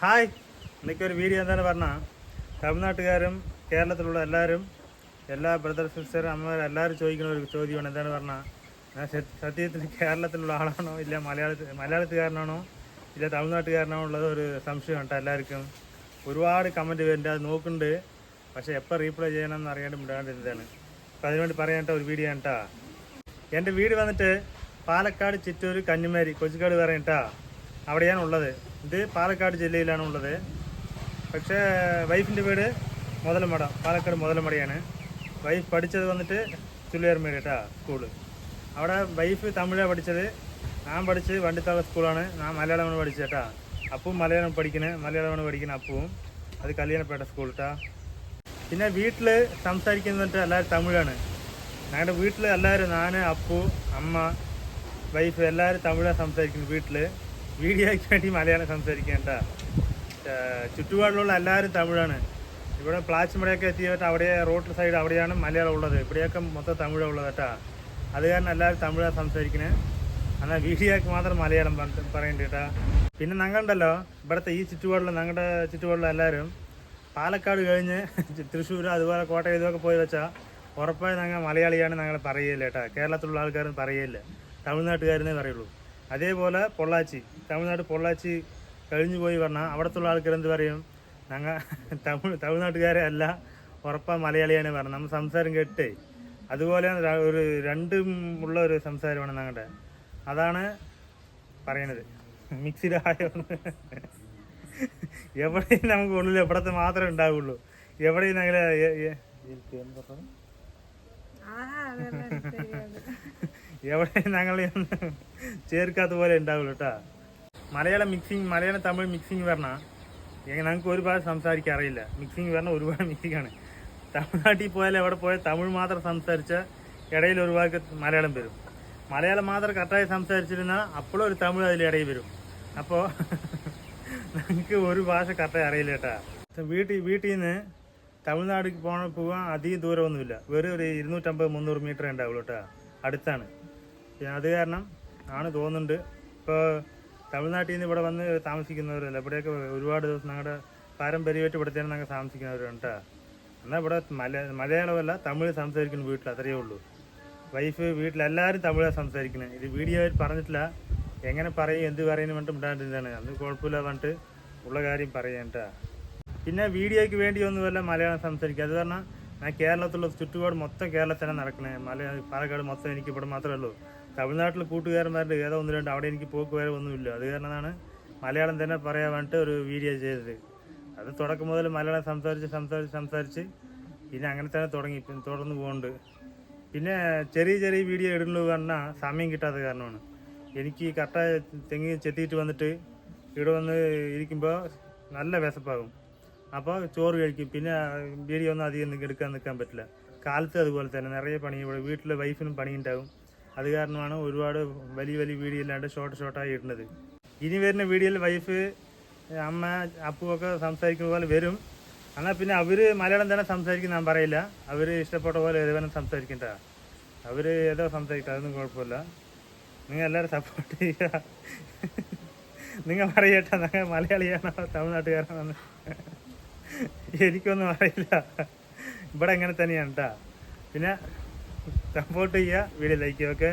Hi. ഇന്നൊക്കെ ഒരു video എന്താണ് പറഞ്ഞാൽ തമിഴ്നാട്ടുകാരും കേരളത്തിലുള്ള എല്ലാവരും എല്ലാ ബ്രദർ സിസ്റ്റർ അമ്മമാരും എല്ലാവരും ചോദിക്കുന്ന ഒരു ചോദ്യമാണ് എന്താണ് പറഞ്ഞാൽ ഞാൻ സത്യത്തിൽ കേരളത്തിലുള്ള ആളാണോ ഇല്ല മലയാളത്തിൽ മലയാളത്തുകാരനാണോ ഇല്ല തമിഴ്നാട്ടുകാരനാണോ ഉള്ളത് ഒരു സംശയം കേട്ടോ എല്ലാവർക്കും. ഒരുപാട് കമന്റ് വരുന്നുണ്ട് അത് നോക്കുന്നുണ്ട് പക്ഷേ എപ്പോൾ റീപ്ലൈ ചെയ്യണമെന്ന് അറിയാണ്ട് വിടാണ്ടിരുന്നതാണ് അപ്പോൾ അതിനുവേണ്ടി പറയാൻ കേട്ടോ ഒരു വീഡിയോ കേട്ടോ. എന്റെ വീട് വന്നിട്ട് പാലക്കാട് ചിറ്റൂർ കന്നിമാരി കൊച്ചിക്കാട് പറയട്ടാ അവിടെയാണ് ഉള്ളത്. ഇത് പാലക്കാട് ജില്ലയിലാണ് ഉള്ളത് പക്ഷേ വൈഫിന്റെ വീട് മുതലമട പാലക്കാട് മുതലമടയാണ് വൈഫ് പഠിച്ചത് വന്നിട്ട് ചുള്ളിയാർമേട് കേട്ടാ സ്കൂൾ അവിടെ വൈഫ് തമിഴാണ് പഠിച്ചത്. ഞാൻ പഠിച്ച് വണ്ടിത്താള സ്കൂളാണ് ഞാൻ മലയാളമാണ് പഠിച്ചത് കേട്ടാ. അപ്പവും മലയാളം പഠിക്കണേ മലയാളമാണ് പഠിക്കുന്നത് അപ്പവും. അത് കല്യാണപ്പേട്ട സ്കൂൾ കേട്ടാ പിന്നെ വീട്ടിൽ സംസാരിക്കുന്നത് എല്ലാവരും തമിഴാണ്. ഞങ്ങളുടെ വീട്ടിൽ എല്ലാവരും ഞാൻ അപ്പു അമ്മ വൈഫ് എല്ലാവരും തമിഴാണ് സംസാരിക്കുന്നത് വീട്ടിൽ വീഡിയോയ്ക്ക് വേണ്ടി മലയാളം സംസാരിക്കേണ്ട ചുറ്റുപാടിലുള്ള എല്ലാവരും തമിഴാണ്. ഇവിടെ പ്ലാച്ചിമടയൊക്കെ എത്തിയിട്ട് അവിടെ റോഡ് സൈഡ് അവിടെയാണ് മലയാളം ഉള്ളത്. ഇവിടെയൊക്കെ മൊത്തം തമിഴാണ് ഉള്ളത് കേട്ടാ അത് കാരണം എല്ലാവരും തമിഴാണ് സംസാരിക്കുന്നത് എന്നാൽ വീഡിയോയ്ക്ക് മാത്രം മലയാളം പറയേണ്ടി കേട്ടാ പിന്നെ ഞങ്ങളുണ്ടല്ലോ ഇവിടുത്തെ ഈ ചുറ്റുപാടിലുള്ള ഞങ്ങളുടെ ചുറ്റുപാടിലുള്ള എല്ലാവരും. പാലക്കാട് കഴിഞ്ഞ് തൃശ്ശൂർ അതുപോലെ കോട്ടയം ഇതൊക്കെ പോയി വെച്ചാൽ ഉറപ്പായി ഞങ്ങൾ മലയാളിയാണ് ഞങ്ങൾ പറയില്ല കേട്ടോ കേരളത്തിലുള്ള ആൾക്കാരും പറയില്ല തമിഴ്നാട്ടുകാരനേ പറയുള്ളൂ. അതേപോലെ പൊള്ളാച്ചി. തമിഴ്നാട് പൊള്ളാച്ചി കഴിഞ്ഞു പോയി പറഞ്ഞാൽ അവിടത്തുള്ള ആൾക്കാർ എന്ത് പറയും? ഞങ്ങൾ തമിഴ് തമിഴ്നാട്ടുകാരെ അല്ല ഉറപ്പാ മലയാളിയാണ് പറഞ്ഞത് നമ്മൾ സംസാരം കേട്ടേ. അതുപോലെ ഒരു രണ്ടും ഉള്ള ഒരു സംസാരമാണ് ഞങ്ങളുടെ അതാണ് പറയണത്. മിക്സിഡ് ആയോ എവിടെയും നമുക്ക് ഉള്ളിൽ എവിടത്തെ മാത്രമേ ഉണ്ടാവുള്ളൂ. എവിടെയും ഞങ്ങളെ എവിടെ ഞങ്ങൾ ചേർക്കാത്ത പോലെ ഉണ്ടാവില്ല കേട്ടോ. മലയാളം മിക്സിങ് മലയാളം തമിഴ് മിക്സിങ് വരണ ഞങ്ങൾക്ക് ഒരുപാട് സംസാരിക്കാൻ അറിയില്ല. മിക്സിങ് വരണ ഒരുപാട് മിക്സിങ്ങാണ് തമിഴ്നാട്ടിൽ പോയാൽ എവിടെ പോയാൽ തമിഴ് മാത്രം സംസാരിച്ച ഇടയിൽ ഒരുപാട് മലയാളം വരും. മലയാളം മാത്രം കറക്റ്റായി സംസാരിച്ചിരുന്നാൽ അപ്പോഴും ഒരു തമിഴ് അതിൽ ഇടയിൽ വരും. അപ്പോൾ ഞങ്ങൾക്ക് ഒരു ഭാഷ കറക്റ്റായി അറിയില്ല കേട്ടോ. വീട്ടിൽ വീട്ടിൽ നിന്ന് തമിഴ്നാട്ടിൽ പോകാൻ പോകാൻ അധികം ദൂരമൊന്നുമില്ല. വെറും ഒരു ഇരുന്നൂറ്റമ്പത് മുന്നൂറ് മീറ്റർ ഉണ്ടാവുള്ളൂ കേട്ടോ. അടുത്താണ്. അത് കാരണം ആണ് തോന്നുന്നുണ്ട്. ഇപ്പോൾ തമിഴ്നാട്ടിൽ നിന്ന് ഇവിടെ വന്ന് താമസിക്കുന്നവരല്ല? ഇവിടെയൊക്കെ ഒരുപാട് ദിവസം ഞങ്ങളുടെ പാരമ്പര്യമായിട്ട് ഇവിടെ തന്നെ ഞങ്ങൾ താമസിക്കുന്നവരുണ്ട് കേട്ടോ എന്നാൽ ഇവിടെ മല മലയാളമല്ല തമിഴ് സംസാരിക്കുന്ന വീട്ടിൽ അത്രയേ ഉള്ളൂ. വൈഫ് വീട്ടിലെല്ലാവരും തമിഴാണ് സംസാരിക്കുന്നത് ഇത് വീഡിയോ പറഞ്ഞിട്ടില്ല. എങ്ങനെ പറയും എന്ത് പറയുന്നു പറഞ്ഞിട്ട് മിണ്ടാണ്ടിരുന്നതാണ് അന്ന് കുഴപ്പമില്ല പറഞ്ഞിട്ട് ഉള്ള കാര്യം പറയേണ്ട പിന്നെ വീഡിയോയ്ക്ക് വേണ്ടി ഒന്നുമല്ല മലയാളം സംസാരിക്കുക. അത് കാരണം ഞാൻ കേരളത്തിലുള്ള ചുറ്റുപാട് മൊത്തം കേരളത്തിലാണ് നടക്കണേ. മലയാളം പാലക്കാട് മൊത്തം എനിക്ക് ഇവിടെ മാത്രമേ ഉള്ളൂ. തമിഴ്നാട്ടിൽ കൂട്ടുകാരന്മാരുടെ ഏതോ ഒന്ന് രണ്ട് അവിടെ എനിക്ക് പോക്ക് വരെ ഒന്നുമില്ല. അത് കാരണമാണ് മലയാളം തന്നെ പറയാൻ വേണ്ടിട്ട് ഒരു വീഡിയോ ചെയ്തത്. അത് തുടക്കം മുതൽ മലയാളം സംസാരിച്ച് സംസാരിച്ച് സംസാരിച്ച് പിന്നെ അങ്ങനെ തന്നെ തുടങ്ങി. തുടർന്ന് പോകുന്നുണ്ട് പിന്നെ ചെറിയ ചെറിയ വീഡിയോ ഇടുന്നുള്ളൂ പറഞ്ഞാൽ സമയം കിട്ടാത്ത കാരണമാണ്. എനിക്ക് കറക്റ്റായി തെങ്ങി ചെത്തിയിട്ട് വന്നിട്ട് ഇവിടെ വന്ന് ഇരിക്കുമ്പോൾ നല്ല വിശപ്പാകും. അപ്പോൾ ചോറ് കഴിക്കും. പിന്നെ വീഡിയോ ഒന്നും അധികം എടുക്കാൻ നിൽക്കാൻ പറ്റില്ല. കാലത്ത് അതുപോലെ തന്നെ. നിറയെ പണി ഇവിടെ വീട്ടിലെ വൈഫിനും പണി ഉണ്ടാവും അത് കാരണമാണ് ഒരുപാട് വലിയ വലിയ വീഡിയോ ഇല്ലാണ്ട് ഷോർട്ട് ഷോർട്ടായി ഇടുന്നത്. ഇനി വരുന്ന വീഡിയോയിൽ വൈഫ് അമ്മ അപ്പുവൊക്കെ സംസാരിക്കുന്ന പോലെ വരും. എന്നാൽ പിന്നെ അവർ മലയാളം തന്നെ സംസാരിക്കും ഞാൻ പറയില്ല. അവർ ഇഷ്ടപ്പെട്ട പോലെ ഏതുവേണം സംസാരിക്കണ്ട? അവർ ഏതോ സംസാരിക്കട്ടെ അതൊന്നും കുഴപ്പമില്ല. നിങ്ങൾ എല്ലാവരും സപ്പോർട്ട് ചെയ്യുക. നിങ്ങൾ പറയട്ടെ നിങ്ങൾ മലയാളിയാണോ തമിഴ്നാട്ടുകാരാണോ എനിക്കൊന്നും അറിയില്ല. ഇവിടെ എങ്ങനെ തന്നെയാണ് കേട്ടോ പിന്നെ സപ്പോർട്ട് ചെയ്യുക. Video like okay